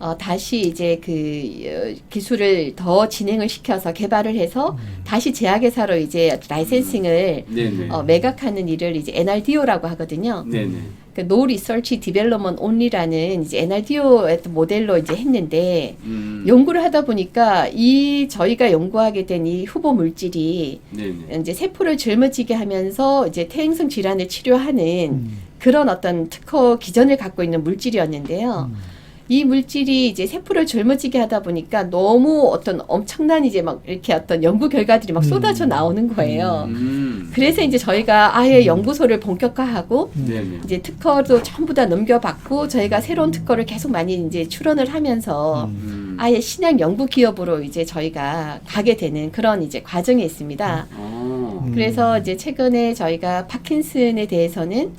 Speaker 3: 어, 다시 이제 그 어, 기술을 더 진행을 시켜서 개발을 해서
Speaker 1: 음.
Speaker 3: 다시 제약회사로 이제 라이센싱을
Speaker 2: 네네.
Speaker 3: 어, 매각하는 일을 이제 NRDO라고 하거든요.
Speaker 2: 네네.
Speaker 3: 그노 리서치 디벨롭먼 온리라는 이제 NRDO 모델로 이제 했는데
Speaker 2: 음.
Speaker 3: 연구를 하다 보니까 이 저희가 연구하게 된 이 후보 물질이
Speaker 2: 네네.
Speaker 3: 이제 세포를 젊어지게 하면서 이제 퇴행성 질환을 치료하는
Speaker 1: 음.
Speaker 3: 그런 어떤 특허 기전을 갖고 있는 물질이었는데요.
Speaker 1: 음.
Speaker 3: 이 물질이 이제 세포를 젊어지게 하다 보니까 너무 어떤 엄청난 이제 막 이렇게 어떤 연구 결과들이 막
Speaker 1: 음.
Speaker 3: 쏟아져 나오는 거예요.
Speaker 2: 음.
Speaker 3: 그래서 이제 저희가 아예 연구소를 본격화하고
Speaker 2: 네네.
Speaker 3: 이제 특허도 전부 다 넘겨받고 저희가 새로운 특허를 계속 많이 이제 출원을 하면서
Speaker 1: 음.
Speaker 2: 음.
Speaker 3: 아예 신약 연구 기업으로 이제 저희가 가게 되는 그런 이제 과정이 있습니다.
Speaker 2: 어.
Speaker 1: 음.
Speaker 3: 그래서 이제 최근에 저희가 파킨슨에 대해서는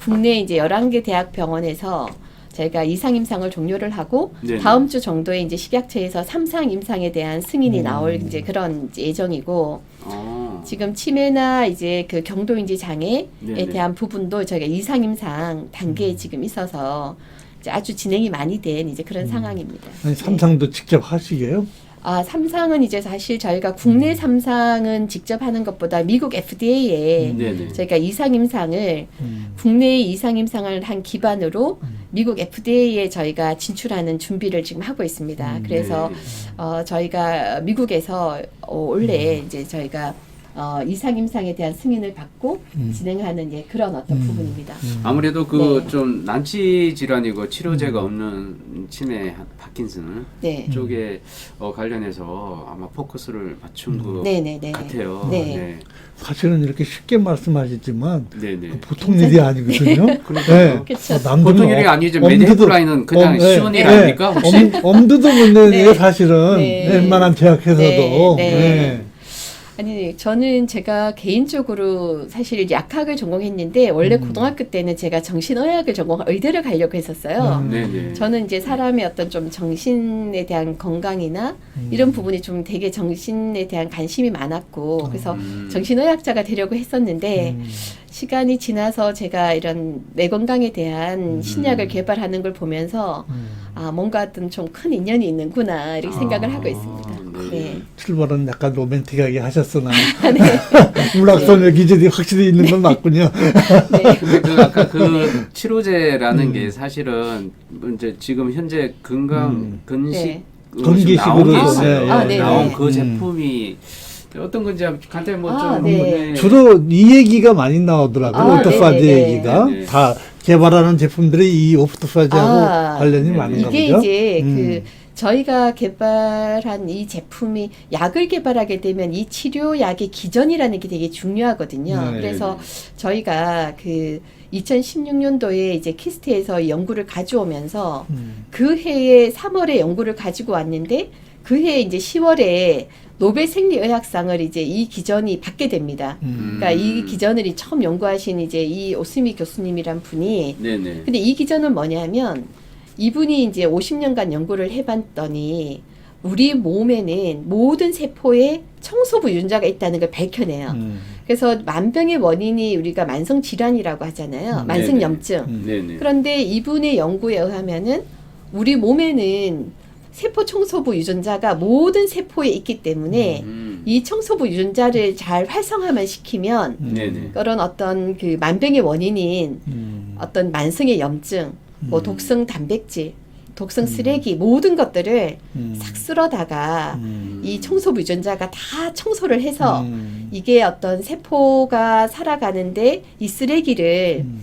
Speaker 3: 국내 이제 11개 대학 병원에서 저희가 이상 임상을 종료를 하고
Speaker 2: 네네.
Speaker 3: 다음 주 정도에 이제 식약처에서 3상 임상에 대한 승인이
Speaker 1: 음.
Speaker 3: 나올 이제 그런 이제 예정이고
Speaker 2: 어.
Speaker 3: 지금 치매나 이제 그 경도인지 장애에
Speaker 2: 네네.
Speaker 3: 대한 부분도 저희가 이상 임상 단계에
Speaker 1: 음.
Speaker 3: 지금 있어서 이제 아주 진행이 많이 된 이제 그런
Speaker 1: 음.
Speaker 3: 상황입니다.
Speaker 1: 아니
Speaker 3: 네.
Speaker 1: 삼상도 직접 하시게요?
Speaker 3: 아, 삼상은 이제 사실 저희가 국내 삼상은 직접 하는 것보다 미국 FDA에
Speaker 1: 음.
Speaker 2: 네네.
Speaker 3: 저희가 이상임상을
Speaker 1: 음.
Speaker 3: 국내 이상임상을 한 기반으로 미국 FDA에 저희가 진출하는 준비를 지금 하고 있습니다.
Speaker 1: 음,
Speaker 3: 그래서
Speaker 2: 네.
Speaker 3: 어, 저희가 미국에서 어, 원래 이제 저희가 어, 이상임상에 대한 승인을 받고
Speaker 1: 음.
Speaker 3: 진행하는 예, 그런 어떤
Speaker 1: 음.
Speaker 3: 부분입니다.
Speaker 2: 아무래도 그
Speaker 3: 네.
Speaker 2: 좀 난치 질환이고 치료제가
Speaker 1: 음.
Speaker 2: 없는 치매 파킨슨
Speaker 3: 네.
Speaker 2: 쪽에 어, 관련해서 아마 포커스를 맞춘 것
Speaker 3: 네네네.
Speaker 2: 같아요.
Speaker 3: 네.
Speaker 2: 네.
Speaker 1: 사실은 이렇게 쉽게 말씀하시지만
Speaker 2: 네. 네.
Speaker 1: 보통 일이 아니거든요.
Speaker 3: 그쵸.
Speaker 1: 남들은
Speaker 2: 보통 일이
Speaker 1: 어-
Speaker 2: 아니죠.
Speaker 1: 엄두도-
Speaker 2: 메디헤드라인은 그냥
Speaker 1: 엄-
Speaker 2: 쉬운 일
Speaker 1: 네.
Speaker 2: 아닙니까? 혹시?
Speaker 1: 엄, 엄두도 못 내는
Speaker 3: 네.
Speaker 1: 게 사실은
Speaker 3: 네.
Speaker 1: 웬만한 대학에서도
Speaker 3: 네, 네.
Speaker 1: 네.
Speaker 3: 아니 저는 제가 개인적으로 사실 약학을 전공했는데 원래
Speaker 1: 음.
Speaker 3: 고등학교 때는 제가 정신의학을 전공 의대를 가려고 했었어요.
Speaker 1: 음.
Speaker 2: 네네.
Speaker 3: 저는 이제 사람의 어떤 좀 정신에 대한 건강이나
Speaker 1: 음.
Speaker 3: 이런 부분이 좀 되게 정신에 대한 관심이 많았고 그래서
Speaker 2: 음.
Speaker 3: 정신의학자가 되려고 했었는데
Speaker 1: 음.
Speaker 3: 시간이 지나서 제가 이런 뇌 건강에 대한
Speaker 2: 음.
Speaker 3: 신약을 개발하는 걸 보면서
Speaker 1: 음.
Speaker 3: 아 뭔가 어떤 좀 큰 인연이 있는구나 이렇게 생각을
Speaker 2: 아,
Speaker 3: 하고 있습니다.
Speaker 2: 네.
Speaker 3: 네.
Speaker 1: 출발은 약간 로맨틱하게 하셨으나
Speaker 3: 네.
Speaker 1: 문학선의 기질이 확실히 있는 건 맞군요.
Speaker 3: 네.
Speaker 2: 근데 그 아까 그 치료제라는
Speaker 1: 음.
Speaker 2: 게 사실은 이제 지금 현재 건강
Speaker 1: 음.
Speaker 2: 근식
Speaker 3: 네.
Speaker 1: 건기식으로
Speaker 3: 네,
Speaker 2: 있어요.
Speaker 3: 아, 네,
Speaker 2: 나온
Speaker 3: 네.
Speaker 2: 그
Speaker 1: 음.
Speaker 2: 제품이 어떤 건지 간단히 뭐좀
Speaker 3: 아, 네.
Speaker 1: 주로 이 얘기가 많이 나오더라고요.
Speaker 3: 아,
Speaker 1: 오토파지. 얘기가
Speaker 2: 네네.
Speaker 1: 다 개발하는 제품들이 이 오토파지하고
Speaker 3: 아,
Speaker 1: 관련이
Speaker 2: 네.
Speaker 1: 많은가
Speaker 3: 이게. 이제
Speaker 1: 음.
Speaker 3: 그 저희가 개발한 이 제품이 약을 개발하게 되면 이 치료약의 기전이라는 게 되게 중요하거든요.
Speaker 1: 네.
Speaker 3: 그래서 저희가 그 2016년도에 이제 키스트에서 연구를 가져오면서
Speaker 1: 음.
Speaker 3: 그 해에 3월에 연구를 가지고 왔는데 그해 이제 10월에 노벨 생리의학상을 이제 이 기전이 받게 됩니다.
Speaker 1: 음.
Speaker 3: 그러니까 이 기전을 이 처음 연구하신 이제 이 오스미 교수님이란 분이
Speaker 2: 네네.
Speaker 3: 근데 이 기전은 뭐냐면 이분이 이제 50년간 연구를 해봤더니 우리 몸에는 모든 세포에 청소부 유전자가 있다는 걸 밝혀내요.
Speaker 1: 음.
Speaker 3: 그래서 만병의 원인이 우리가 만성 질환이라고 하잖아요.
Speaker 1: 음,
Speaker 3: 만성. 염증.
Speaker 1: 음.
Speaker 2: 네네.
Speaker 3: 그런데 이분의 연구에 의하면은 우리 몸에는 세포 청소부 유전자가 모든 세포에 있기 때문에
Speaker 2: 음.
Speaker 3: 이 청소부 유전자를 잘 활성화만 시키면
Speaker 1: 음.
Speaker 2: 네네.
Speaker 3: 그런 어떤 그 만병의 원인인
Speaker 1: 음.
Speaker 3: 어떤 만성의 염증, 뭐
Speaker 1: 음.
Speaker 3: 독성 단백질, 독성
Speaker 1: 음.
Speaker 3: 쓰레기 모든 것들을
Speaker 1: 음.
Speaker 3: 싹 쓸어다가
Speaker 1: 음.
Speaker 3: 이 청소부 유전자가 다 청소를 해서
Speaker 1: 음.
Speaker 3: 이게 어떤 세포가 살아가는데 이 쓰레기를
Speaker 1: 음.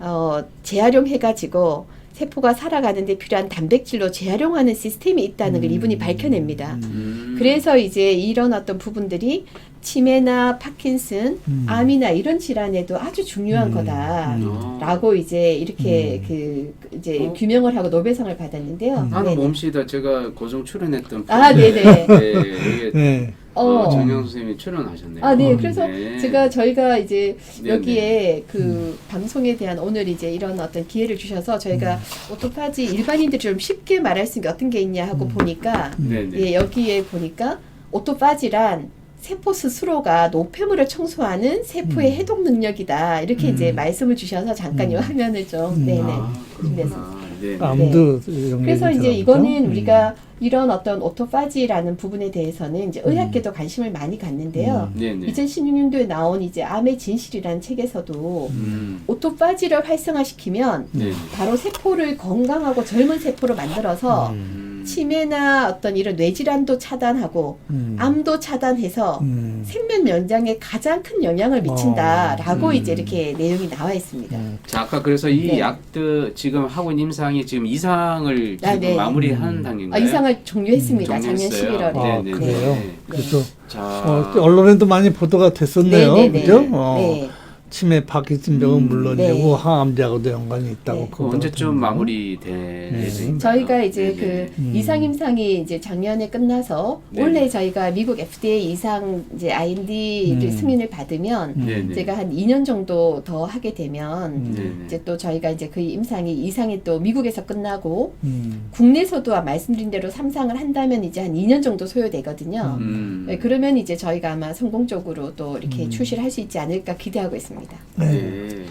Speaker 3: 어, 재활용해가지고 세포가 살아가는데 필요한 단백질로 재활용하는 시스템이 있다는 걸
Speaker 1: 음.
Speaker 3: 이분이 밝혀냅니다.
Speaker 2: 음.
Speaker 3: 그래서 이제 이런 어떤 부분들이 치매나 파킨슨,
Speaker 1: 음.
Speaker 3: 암이나 이런 질환에도 아주 중요한
Speaker 1: 음.
Speaker 3: 거다.
Speaker 1: 음.
Speaker 2: 아.
Speaker 3: 라고 이제 이렇게
Speaker 1: 음.
Speaker 3: 그 이제
Speaker 2: 어?
Speaker 3: 규명을 하고 노벨상을 받았는데요.
Speaker 1: 음.
Speaker 2: 나는
Speaker 3: 네네.
Speaker 2: 몸시다 제가 고정 출연했던
Speaker 3: 아. 네네.
Speaker 2: 네, 이게
Speaker 1: 네.
Speaker 3: 어.
Speaker 2: 어, 정영 선생님이 출연하셨네요.
Speaker 3: 아, 네.
Speaker 1: 음.
Speaker 3: 그래서
Speaker 2: 네.
Speaker 3: 제가 저희가 이제. 여기에 그 방송에 대한 오늘 이제 이런 어떤 기회를 주셔서 저희가 오토파지 일반인들이 좀 쉽게 말할 수 있는 게 어떤 게 있냐 하고
Speaker 1: 음.
Speaker 3: 보니까
Speaker 2: 네네.
Speaker 3: 예, 여기에 보니까 오토파지란 세포 스스로가 노폐물을 청소하는 세포의
Speaker 1: 음.
Speaker 3: 해독 능력이다. 이렇게
Speaker 1: 음.
Speaker 3: 이제 말씀을 주셔서 잠깐 이
Speaker 1: 음.
Speaker 3: 화면을 좀
Speaker 1: 음.
Speaker 3: 네네.
Speaker 2: 아, 그렇구나. 네.
Speaker 1: 암도 게
Speaker 3: 그래서 이제. 이거는
Speaker 1: 음.
Speaker 3: 우리가 이런 어떤 오토파지라는 부분에 대해서는 이제
Speaker 1: 음.
Speaker 3: 의학계도 관심을 많이 갔는데요.
Speaker 1: 음.
Speaker 2: 네 네.
Speaker 3: 2016년도에 나온 이제 암의 진실이라는 책에서도
Speaker 2: 음.
Speaker 3: 오토파지를 활성화시키면
Speaker 2: 네.
Speaker 3: 바로 세포를 건강하고 젊은 세포로 만들어서
Speaker 1: 음.
Speaker 3: 치매나 어떤 이런 뇌질환도 차단하고
Speaker 1: 음.
Speaker 3: 암도 차단해서
Speaker 1: 음.
Speaker 3: 생명 연장에 가장 큰 영향을 미친다라고
Speaker 2: 어.
Speaker 3: 이제
Speaker 2: 음.
Speaker 3: 이렇게 내용이 나와 있습니다.
Speaker 1: 음.
Speaker 2: 자 아까 그래서 이
Speaker 3: 네.
Speaker 2: 약들 지금 하고 있는 임상이 지금 이상을 지금
Speaker 3: 아, 네.
Speaker 2: 마무리한
Speaker 1: 음.
Speaker 2: 단계인가요?
Speaker 3: 아, 이상을 종료했습니다.
Speaker 2: 음,
Speaker 3: 작년
Speaker 2: 종료했어요.
Speaker 3: 11월에.
Speaker 1: 아,
Speaker 2: 네, 네,
Speaker 1: 그래요?
Speaker 2: 네.
Speaker 1: 그래서
Speaker 2: 자
Speaker 1: 어, 언론에도 많이 보도가 됐었네요.
Speaker 3: 네, 네,
Speaker 1: 그죠?
Speaker 3: 네.
Speaker 1: 어,
Speaker 3: 네.
Speaker 1: 치매 파킨슨병은
Speaker 2: 음,
Speaker 1: 물론이고
Speaker 3: 네.
Speaker 1: 항암제하고도 연관이 있다고.
Speaker 3: 네.
Speaker 2: 그
Speaker 1: 보도가
Speaker 2: 언제쯤. 마무리될
Speaker 1: 네.
Speaker 2: 예정인가요?
Speaker 3: 저희가 이제
Speaker 2: 네네.
Speaker 3: 그
Speaker 1: 음.
Speaker 3: 이상 임상이 이제 작년에 끝나서
Speaker 2: 네.
Speaker 3: 원래 저희가 미국 FDA 이상 이제 IND를
Speaker 1: 음.
Speaker 3: 승인을 받으면
Speaker 1: 음.
Speaker 3: 제가 한 2년 정도 더 하게 되면
Speaker 1: 음.
Speaker 2: 네네.
Speaker 3: 이제 또 저희가 이제 그 임상이 이상이 또 미국에서 끝나고
Speaker 1: 음.
Speaker 3: 국내에서도 말씀드린 대로 삼상을 한다면 이제 한 2년 정도 소요되거든요.
Speaker 2: 음.
Speaker 3: 네, 그러면 이제 저희가 아마 성공적으로 또 이렇게
Speaker 1: 음.
Speaker 3: 출시를 할 수 있지 않을까 기대하고 있습니다.
Speaker 1: 네.
Speaker 2: 네.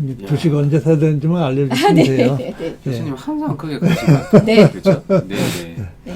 Speaker 1: 이
Speaker 2: 야.
Speaker 1: 주식 언제 사야 되는지만
Speaker 3: 아,
Speaker 1: 알려주시면 돼요.
Speaker 3: 네. 네.
Speaker 2: 교수님 항상 관심 많
Speaker 3: 네.
Speaker 2: 그렇죠? 네. 네.
Speaker 3: 네.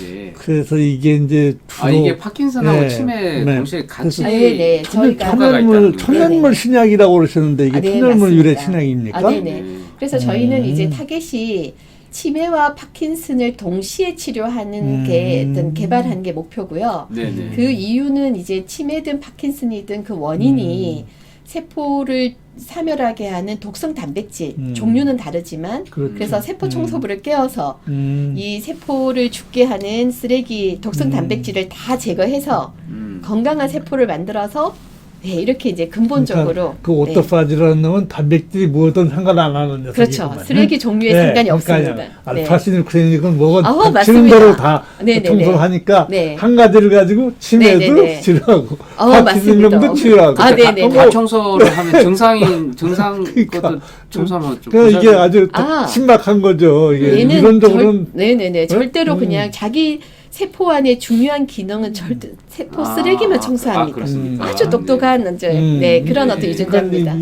Speaker 2: 네.
Speaker 1: 그래서 이게 이제 주로
Speaker 2: 아 이게 파킨슨하고
Speaker 1: 네,
Speaker 2: 치매
Speaker 1: 네.
Speaker 2: 동시에 같이
Speaker 3: 아, 네, 네.
Speaker 1: 천연,
Speaker 3: 저희가-
Speaker 1: 천연물
Speaker 2: 효과가
Speaker 1: 천연물
Speaker 3: 네네.
Speaker 1: 신약이라고 그러셨는데 이게
Speaker 3: 아, 네,
Speaker 1: 천연물 유래
Speaker 3: 맞습니다.
Speaker 1: 신약입니까?
Speaker 3: 아, 네 네. 그래서 저희는
Speaker 1: 음.
Speaker 3: 이제 타겟이 치매와 파킨슨을 동시에 치료하는
Speaker 1: 음.
Speaker 3: 게 어떤 개발한 게 목표고요.
Speaker 2: 네 네.
Speaker 3: 그 이유는 이제 치매든 파킨슨이든 그 원인이
Speaker 1: 음.
Speaker 3: 세포를 사멸하게 하는 독성 단백질
Speaker 1: 음.
Speaker 3: 종류는 다르지만
Speaker 1: 그렇죠.
Speaker 3: 그래서 세포
Speaker 1: 음.
Speaker 3: 청소부를 깨워서
Speaker 1: 음.
Speaker 3: 이 세포를 죽게 하는 쓰레기 독성
Speaker 1: 음.
Speaker 3: 단백질을 다 제거해서
Speaker 2: 음.
Speaker 3: 건강한 세포를 만들어서 네, 이렇게 이제 근본적으로
Speaker 1: 그
Speaker 3: 네.
Speaker 1: 오토 파지라는 놈은 단백질이 뭐든 상관 안 하는 녀석이구만.
Speaker 3: 그렇죠. 쓰레기 종류에 상관이 없습니다. 네.
Speaker 1: 알파시누크레인이건 뭐건
Speaker 3: 아우,
Speaker 1: 치는 대로 다
Speaker 3: 네네네.
Speaker 1: 청소를 하니까
Speaker 3: 네.
Speaker 1: 한 가지를 가지고 치매도
Speaker 3: 네네네.
Speaker 1: 치료하고
Speaker 3: 아우, 맞습니다.
Speaker 1: 치료하고
Speaker 3: 아,
Speaker 2: 다,
Speaker 3: 네네 네.
Speaker 2: 다 청소를 하면 정상인 정상
Speaker 1: 그러니까.
Speaker 2: 것도 청소하면 좀
Speaker 1: 그러니까 이게
Speaker 2: 부작용-
Speaker 1: 아주
Speaker 3: 아.
Speaker 1: 신박한 거죠. 이게
Speaker 3: 얘는
Speaker 1: 이론적으로는
Speaker 3: 절, 네네네 절대로
Speaker 1: 음.
Speaker 3: 그냥 자기 세포 안에 중요한 기능은 절대 세포
Speaker 2: 아,
Speaker 3: 쓰레기만
Speaker 2: 아,
Speaker 3: 청소합니다.
Speaker 2: 그렇습니까?
Speaker 3: 아주 똑똑한 이제
Speaker 1: 음.
Speaker 3: 네 그런
Speaker 2: 네.
Speaker 3: 어떤 유전자입니다.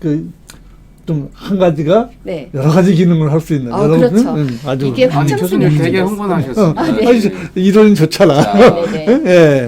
Speaker 1: 그 좀 한 가지가
Speaker 3: 네.
Speaker 1: 여러 가지 기능을 할 수 있는
Speaker 3: 아,
Speaker 1: 여러분
Speaker 3: 그렇죠.
Speaker 1: 음, 아주
Speaker 3: 이게
Speaker 2: 아니 교수님 되게
Speaker 3: 있습니다.
Speaker 2: 흥분하셨습니다.
Speaker 3: 아, 네.
Speaker 1: 아니, 이론이 좋잖아.
Speaker 2: 자,
Speaker 3: 네네네.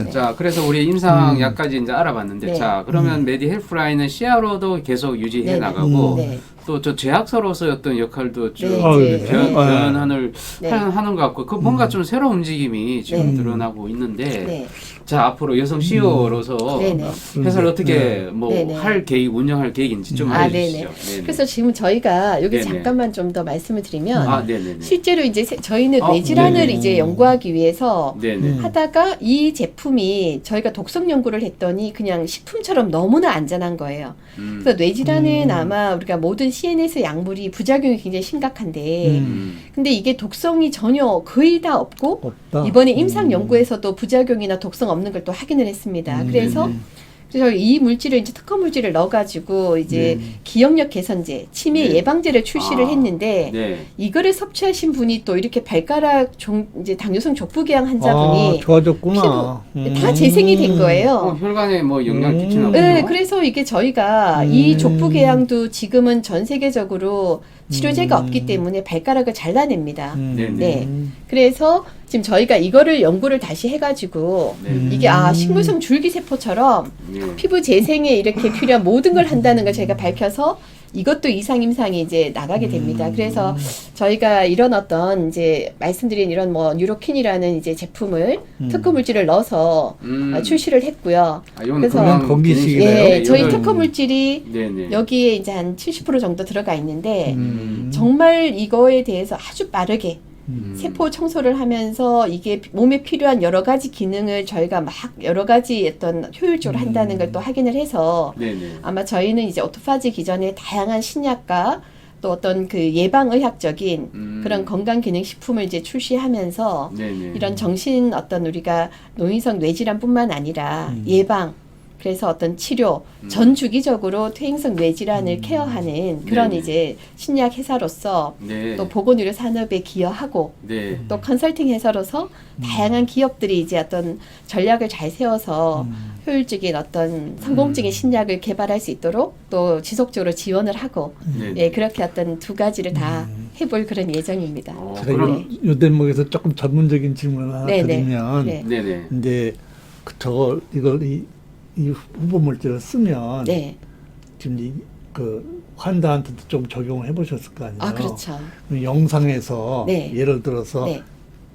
Speaker 1: 예.
Speaker 2: 자, 그래서 우리 임상
Speaker 1: 음.
Speaker 2: 약까지 이제 알아봤는데,
Speaker 3: 네.
Speaker 2: 자, 그러면 메디 헬프라인은 시야로도 계속 유지해
Speaker 3: 네네.
Speaker 2: 나가고,
Speaker 1: 음.
Speaker 3: 네.
Speaker 2: 또 저 제약사로서의 어떤 역할도 쭉
Speaker 3: 네,
Speaker 1: 아,
Speaker 3: 이제,
Speaker 1: 네.
Speaker 2: 변,
Speaker 3: 네.
Speaker 2: 변환을
Speaker 3: 네.
Speaker 2: 하는, 하는 것 같고, 그 뭔가
Speaker 1: 음.
Speaker 2: 좀 새로운 움직임이 지금
Speaker 1: 네.
Speaker 2: 드러나고 있는데,
Speaker 3: 네.
Speaker 2: 자, 앞으로 여성 CEO로서
Speaker 3: 네네.
Speaker 2: 회사를
Speaker 1: 네.
Speaker 2: 어떻게 뭐
Speaker 3: 네네.
Speaker 2: 할 계획, 운영할 계획인지 좀
Speaker 3: 아,
Speaker 2: 알려주시죠.
Speaker 3: 네네.
Speaker 2: 네네.
Speaker 3: 그래서 지금 저희가 여기
Speaker 2: 네네.
Speaker 3: 잠깐만 좀 더 말씀을 드리면
Speaker 2: 아, 네네네.
Speaker 3: 실제로 이제 세- 저희는
Speaker 2: 아,
Speaker 3: 뇌 질환을
Speaker 2: 네네.
Speaker 3: 이제 연구하기 위해서
Speaker 2: 네네.
Speaker 1: 음.
Speaker 3: 하다가 이 제품이 저희가 독성 연구를 했더니 그냥 식품처럼 너무나 안전한 거예요.
Speaker 2: 음.
Speaker 3: 그래서 뇌 질환은
Speaker 1: 음.
Speaker 3: 아마 우리가 모든 CNS 약물이 부작용이 굉장히 심각한데
Speaker 1: 음.
Speaker 2: 음.
Speaker 3: 근데 이게 독성이 전혀 거의 다 없고
Speaker 1: 없다.
Speaker 3: 이번에 임상
Speaker 1: 음.
Speaker 3: 연구에서도 부작용이나 독성 없는 걸 또 확인을 했습니다.
Speaker 1: 음.
Speaker 3: 그래서
Speaker 2: 네네.
Speaker 3: 그래서 이 물질을 이제 특허 물질을 넣어가지고 이제
Speaker 1: 네.
Speaker 3: 기억력 개선제, 치매
Speaker 2: 네.
Speaker 3: 예방제를 출시를
Speaker 2: 아,
Speaker 3: 했는데
Speaker 2: 네.
Speaker 3: 이거를 섭취하신 분이 또 이렇게 발가락 종, 이제 당뇨성 족부계양
Speaker 1: 아,
Speaker 3: 환자분이
Speaker 1: 좋아졌구나.
Speaker 3: 다 재생이 된
Speaker 2: 어,
Speaker 3: 거예요.
Speaker 2: 혈관에 뭐 영향
Speaker 1: 음.
Speaker 2: 끼치나
Speaker 3: 네,
Speaker 2: 보네요.
Speaker 3: 그래서 이게 저희가
Speaker 1: 음.
Speaker 3: 이 족부계양도 지금은 전 세계적으로 치료제가
Speaker 1: 음.
Speaker 3: 없기 때문에 발가락을 잘라냅니다.
Speaker 1: 음.
Speaker 2: 네네.
Speaker 3: 네. 그래서 지금 저희가 이거를 연구를 다시 해가지고
Speaker 2: 네.
Speaker 1: 음.
Speaker 3: 이게 아 식물성 줄기세포처럼
Speaker 2: 네.
Speaker 3: 피부 재생에 이렇게 필요한 모든 걸 한다는 걸 저희가 밝혀서 이것도 이상 임상이 이제 나가게 됩니다.
Speaker 1: 음.
Speaker 3: 그래서 저희가 이런 어떤 이제 말씀드린 이런 뭐 뉴로킨이라는 이제 제품을
Speaker 1: 음.
Speaker 3: 특허 물질을 넣어서
Speaker 2: 음.
Speaker 3: 아, 출시를 했고요.
Speaker 2: 아, 이건
Speaker 3: 그래서-
Speaker 1: 건기식이네요.
Speaker 3: 예, 저희
Speaker 2: 이거는-
Speaker 3: 특허 물질이
Speaker 2: 네네.
Speaker 3: 여기에 이제 한 70% 정도 들어가 있는데
Speaker 1: 음.
Speaker 3: 정말 이거에 대해서 아주 빠르게
Speaker 2: 음.
Speaker 3: 세포 청소를 하면서 이게 몸에 필요한 여러 가지 기능을 저희가 막 여러 가지 어떤 효율적으로
Speaker 1: 음.
Speaker 3: 한다는 걸 또 확인을 해서
Speaker 2: 네네.
Speaker 3: 아마 저희는 이제 오토파지 기존의 다양한 신약과 또 어떤 그 예방 의학적인
Speaker 2: 음.
Speaker 3: 그런 건강 기능 식품을 이제 출시하면서
Speaker 2: 네네.
Speaker 3: 이런 정신 어떤 우리가 노인성 뇌질환뿐만 아니라
Speaker 1: 음.
Speaker 3: 예방 그래서 어떤 치료
Speaker 2: 음.
Speaker 3: 전 주기적으로 퇴행성 뇌질환을
Speaker 1: 음.
Speaker 3: 케어하는 그런
Speaker 2: 네네.
Speaker 3: 이제 신약 회사로서
Speaker 2: 네.
Speaker 3: 또 보건 의료 산업에 기여하고
Speaker 2: 네.
Speaker 3: 또 컨설팅 회사로서 다양한 기업들이 이제 어떤 전략을 잘 세워서
Speaker 1: 음.
Speaker 3: 효율적인 어떤 성공적인
Speaker 2: 음.
Speaker 3: 신약을 개발할 수 있도록 또 지속적으로 지원을 하고
Speaker 2: 네.
Speaker 3: 예 그렇게 어떤 두 가지를 다
Speaker 1: 음.
Speaker 3: 해볼 그런 예정입니다.
Speaker 2: 어,
Speaker 1: 제가
Speaker 2: 그럼
Speaker 1: 이, 이 대목에서 조금 전문적인 질문을 하나
Speaker 3: 네네.
Speaker 1: 드리면
Speaker 3: 네.
Speaker 2: 네네.
Speaker 1: 이제 그 저거 이걸 이, 이 후보 물질을 쓰면
Speaker 3: 네.
Speaker 1: 지금 이, 그 환자한테도 좀 적용을 해보셨을 거 아니에요.
Speaker 3: 아 그렇죠.
Speaker 1: 그럼 영상에서
Speaker 3: 네.
Speaker 1: 예를 들어서
Speaker 3: 네.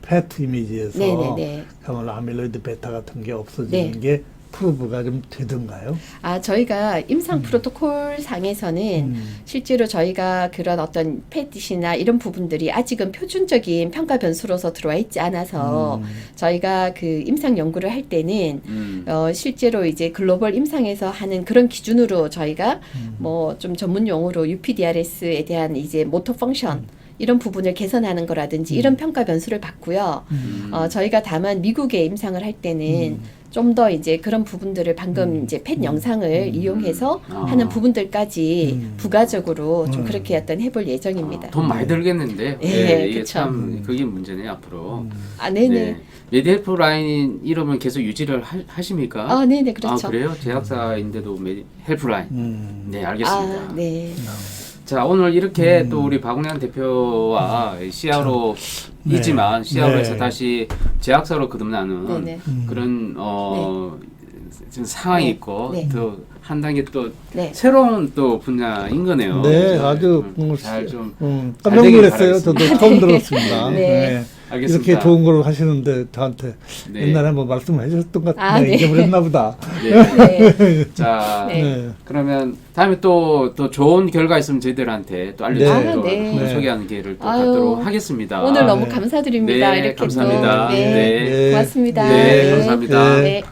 Speaker 1: 페트 이미지에서
Speaker 3: 네 네네.
Speaker 1: 정말 아밀로이드 베타 같은 게 없어지는
Speaker 3: 네.
Speaker 1: 게 프로브가 좀 되던가요?
Speaker 3: 아 저희가 임상
Speaker 1: 음.
Speaker 3: 프로토콜 상에서는
Speaker 1: 음.
Speaker 3: 실제로 저희가 그런 어떤 패티시나 이런 부분들이 아직은 표준적인 평가 변수로서 들어와 있지 않아서
Speaker 1: 음.
Speaker 3: 저희가 그 임상 연구를 할 때는
Speaker 2: 음.
Speaker 3: 어, 실제로 이제 글로벌 임상에서 하는 그런 기준으로 저희가
Speaker 1: 음.
Speaker 3: 뭐좀 전문 용어로 UPDRS에 대한 이제 모터 펑션 이런 부분을 개선하는 거라든지
Speaker 1: 음.
Speaker 3: 이런 평가 변수를 받고요.
Speaker 1: 음.
Speaker 3: 어, 저희가 다만 미국에 임상을 할 때는
Speaker 1: 음.
Speaker 3: 좀 더 이제 그런 부분들을 방금
Speaker 1: 음.
Speaker 3: 이제 펫
Speaker 1: 음.
Speaker 3: 영상을
Speaker 1: 음.
Speaker 3: 이용해서
Speaker 2: 아.
Speaker 3: 하는 부분들까지
Speaker 1: 음.
Speaker 3: 부가적으로 좀
Speaker 1: 음.
Speaker 3: 그렇게 어떤 해볼 예정입니다.
Speaker 2: 돈 많이 들겠는데.
Speaker 3: 예,
Speaker 2: 네, 이게
Speaker 3: 그쵸.
Speaker 2: 참
Speaker 1: 음.
Speaker 2: 그게 문제네 앞으로.
Speaker 1: 음.
Speaker 3: 아, 네네.
Speaker 2: 메디헬프 라인 이러면 계속 유지를 하, 하십니까?
Speaker 3: 아, 네네, 그렇죠.
Speaker 2: 아, 그래요? 제약사인데도 메디 헬프라인.
Speaker 1: 음.
Speaker 2: 네, 알겠습니다.
Speaker 3: 아, 네.
Speaker 1: 음.
Speaker 2: 자 오늘 이렇게 또 우리 박웅현 대표와 CRO 이지만
Speaker 1: 네.
Speaker 2: CRO에서
Speaker 1: 네.
Speaker 2: 다시 제약사로 거듭나는
Speaker 3: 네 네.
Speaker 2: 그런 어 지금 상황이
Speaker 3: 네.
Speaker 2: 있고
Speaker 3: 네.
Speaker 2: 또한 단계 또
Speaker 3: 네.
Speaker 2: 새로운 또 분야인 거네요.
Speaker 1: 네, 아주 음,
Speaker 2: 잘좀
Speaker 1: 음,
Speaker 2: 잘
Speaker 1: 깜짝 놀랐어요. 저도 처음 들었습니다.
Speaker 3: 네.
Speaker 1: 네.
Speaker 2: 알겠습니다.
Speaker 1: 이렇게 좋은 걸 하시는데 저한테
Speaker 2: 네.
Speaker 1: 옛날에 한번 말씀해 주셨던 것
Speaker 3: 아,
Speaker 1: 같은데
Speaker 3: 네.
Speaker 1: 잊어버렸나 보다.
Speaker 2: 네.
Speaker 3: 네.
Speaker 2: 자
Speaker 3: 네.
Speaker 1: 네.
Speaker 2: 그러면 다음에 또 또 좋은 결과 있으면 저희들한테 또 알려주시면
Speaker 1: 네.
Speaker 2: 또
Speaker 3: 아, 네.
Speaker 2: 또
Speaker 1: 네.
Speaker 2: 소개하는 기회를 또
Speaker 3: 아유,
Speaker 2: 갖도록 하겠습니다.
Speaker 3: 오늘 너무
Speaker 1: 네.
Speaker 3: 감사드립니다.
Speaker 2: 네,
Speaker 3: 이렇게
Speaker 2: 감사합니다.
Speaker 3: 또. 네.
Speaker 2: 네.
Speaker 1: 네.
Speaker 3: 고맙습니다.
Speaker 2: 네, 감사합니다.
Speaker 1: 네.
Speaker 3: 네.